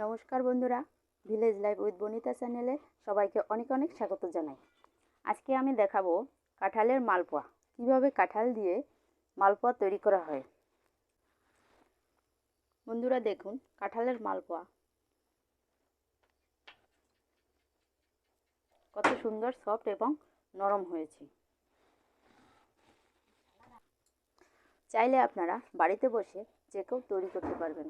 নমস্কার বন্ধুরা village life with বনিতা চ্যানেলে সবাইকে অনেক অনেক স্বাগত জানাই। আজকে আমি দেখাবো কাঁঠালের মালপোয়া, কীভাবে কাঁঠাল দিয়ে মালপোয়া তৈরি করা হয়। বন্ধুরা দেখুন, কাঁঠালের মালপোয়া। কত সুন্দর সফট এবং নরম হয়েছে। চাইলে আপনারা বাড়িতে বসে যে কেউ তৈরি করতে পারবেন।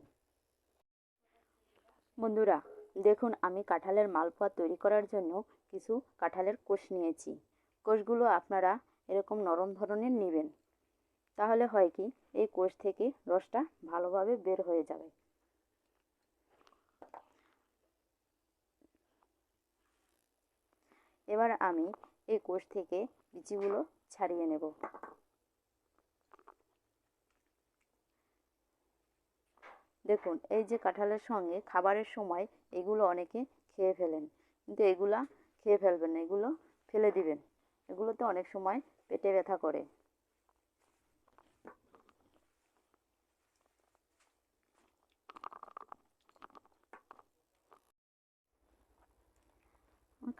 বন্ধুরা, দেখুন, আমি কাঁঠালের মালপোয়া তৈরি করার জন্য কিছু কাঁঠালের কোষ নিয়েছি। কোষগুলো আপনারা এরকম নরম ধরনের নেবেন। তাহলে হয় কি, এই কোষ থেকে রসটা ভালোভাবে বের হয়ে যাবে। এবার আমি এই কোষ থেকে বিচিগুলো ছাড়িয়ে নেব। দেখুন, এই যে কাঁঠালের সঙ্গে খাবারের সময় এগুলো অনেকে খেয়ে ফেলেন। কিন্তু এগুলা খেয়ে ফেলবেন না, এগুলো ফেলে দিবেন। এগুলোতে অনেক সময় পেটে ব্যথা করে।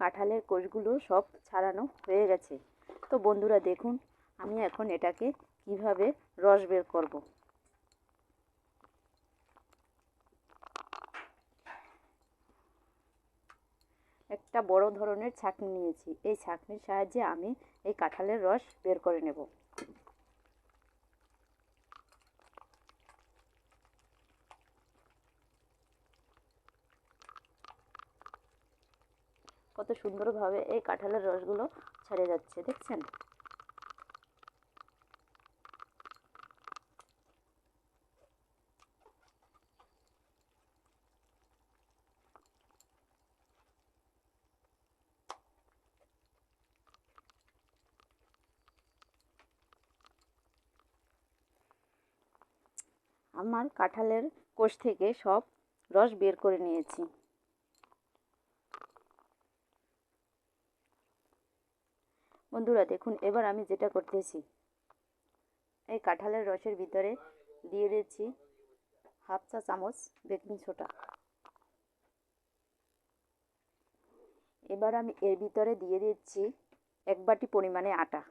কাঁঠালের কোষগুলো সব ছাড়ানো হয়ে গেছে। তো বন্ধুরা দেখুন, আমি এখন এটাকে কীভাবে রস বের করব। একটা বড় ধরনের ছাঁকনি নিয়েছি। এই ছাঁকনির সাহায্যে আমি এই কাঁঠালের রস বের করে নেব। কত সুন্দরভাবে এই কাঁঠালের রসগুলো ছেড়ে যাচ্ছে, দেখছেন? আমার কাঁঠালের কোষ থেকে সব রস বের করে নিয়েছি। বন্ধুরা, দেখুন, এবার আমি যেটা করতেছি, এই কাঁঠালের রসের ভিতরে দিয়ে দিচ্ছি হাফ চা চামচ বেকিং সোডা। এবার আমি এর ভিতরে দিয়ে দিচ্ছি এক বাটি পরিমাণে আটা।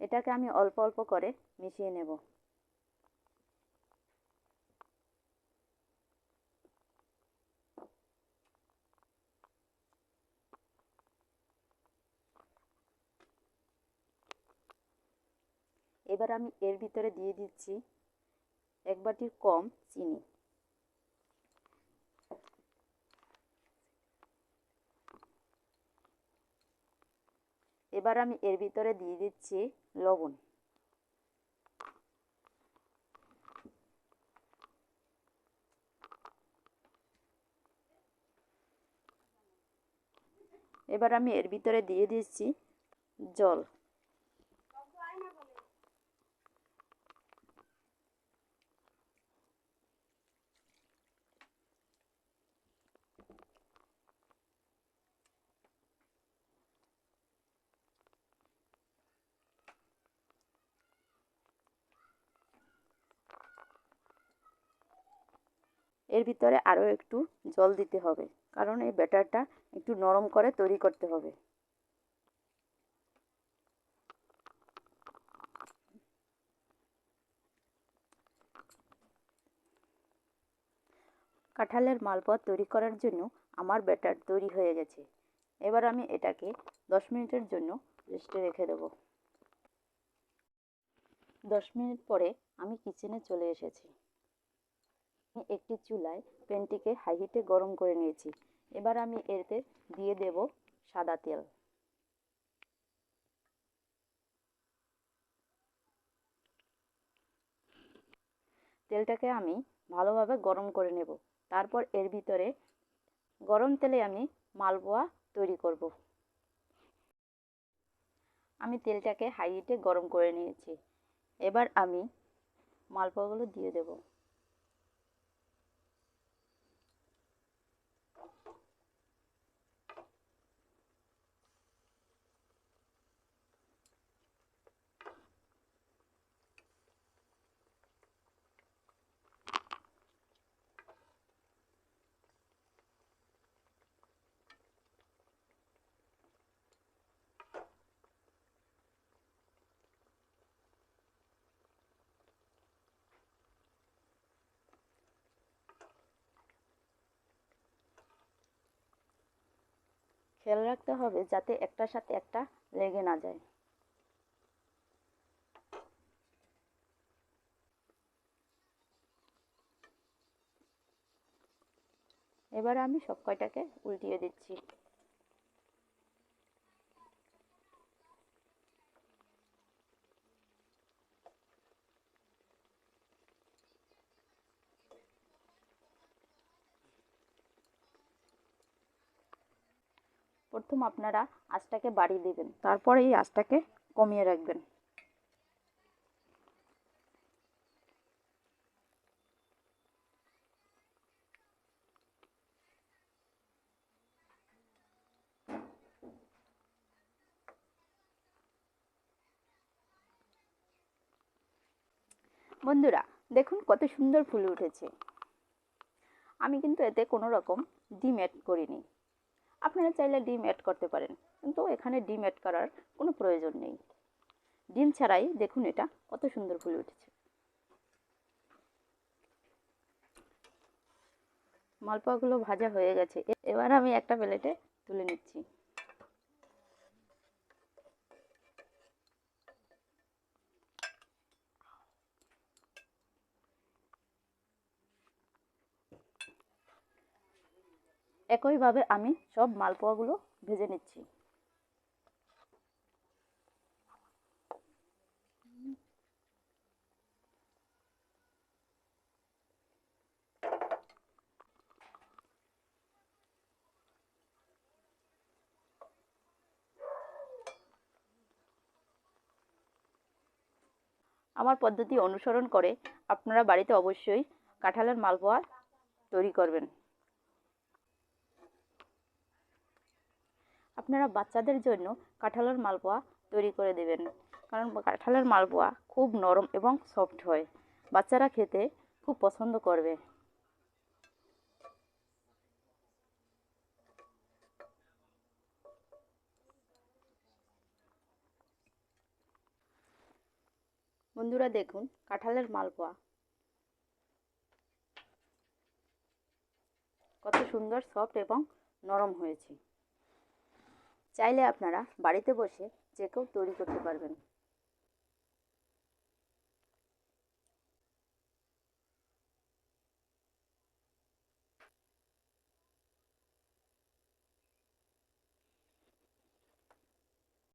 এটাকে আমি অল্প অল্প করে মিশিয়ে নেব। এবার আমি এর ভিতরে দিয়ে দিচ্ছি এক বাটির কম চিনি। এবার আমি এর ভিতরে দিয়ে দিচ্ছি লবণ। এবার আমি এর ভিতরে দিয়ে দিচ্ছি জল। এর ভিতরে আরও একটু জল দিতে হবে। কারণ এই ব্যাটারটা একটু নরম করে তৈরি করতে হবে। কাঁঠালের মালপোয়া তৈরি করার জন্য আমার ব্যাটার তৈরি হয়ে গেছে। এবার আমি এটাকে দশ মিনিটের জন্য রেস্টে রেখে দেব। দশ মিনিট পরে আমি কিচেনে চলে এসেছি। একটি চুলায় প্যানটিকে হাই হিটে গরম করে নিয়েছি। এবার আমি এতে দিয়ে দেব সাদা তেল। তেলটাকে আমি ভালোভাবে গরম করে নেব। তারপর এর ভিতরে গরম তেলে আমি মালপোয়া তৈরি করব। আমি তেলটাকে হাই হিটে গরম করে নিয়েছি। এবার আমি মালপোয়াগুলো দিয়ে দেবো। খেয়াল রাখতে হবে যাতে একটার সাথে একটা লেগে না যায়। এবার আমি সব কয়টাকে উল্টিয়ে দিচ্ছি। প্রথম আপনারা আঁচটাকে বাড়িয়ে দেবেন। তারপরে এই আঁচটাকে কমিয়ে রাখবেন। বন্ধুরা, দেখুন কত সুন্দর ফুল উঠেছে। আমি কিন্তু এতে কোনো রকম ডিম অ্যাড করিনি। আপনারা চাইলে ডিম অ্যাড করতে পারেন। কিন্তু এখানে ডিম অ্যাড করার কোনো প্রয়োজন নেই। ডিম ছাড়াই দেখুন এটা কত সুন্দর ফুলে উঠেছে। মালপাগুলো ভাজা হয়ে গেছে। এবার আমি একটা প্লেটে তুলে নিচ্ছি। একইভাবে আমি সব মালপোয়াগুলো ভেজে নিচ্ছি। আমার পদ্ধতি অনুসরণ করে আপনারা বাড়িতে অবশ্যই কাঁঠালের মালপোয়া তৈরি করবেন। আপনারা বাচ্চাদের জন্য কাঁঠালের মালপোয়া তৈরি করে দেবেন। কারণ কাঁঠালের মালপোয়া খুব নরম এবং সফট হয়। বাচ্চারা খেতে খুব পছন্দ করবে। বন্ধুরা দেখুন, কাঁঠালের মালপোয়া। কত সুন্দর সফট এবং নরম হয়েছে। চাইলে আপনারা বাড়িতে বসে যে কেউ তৈরি করতে পারবেন।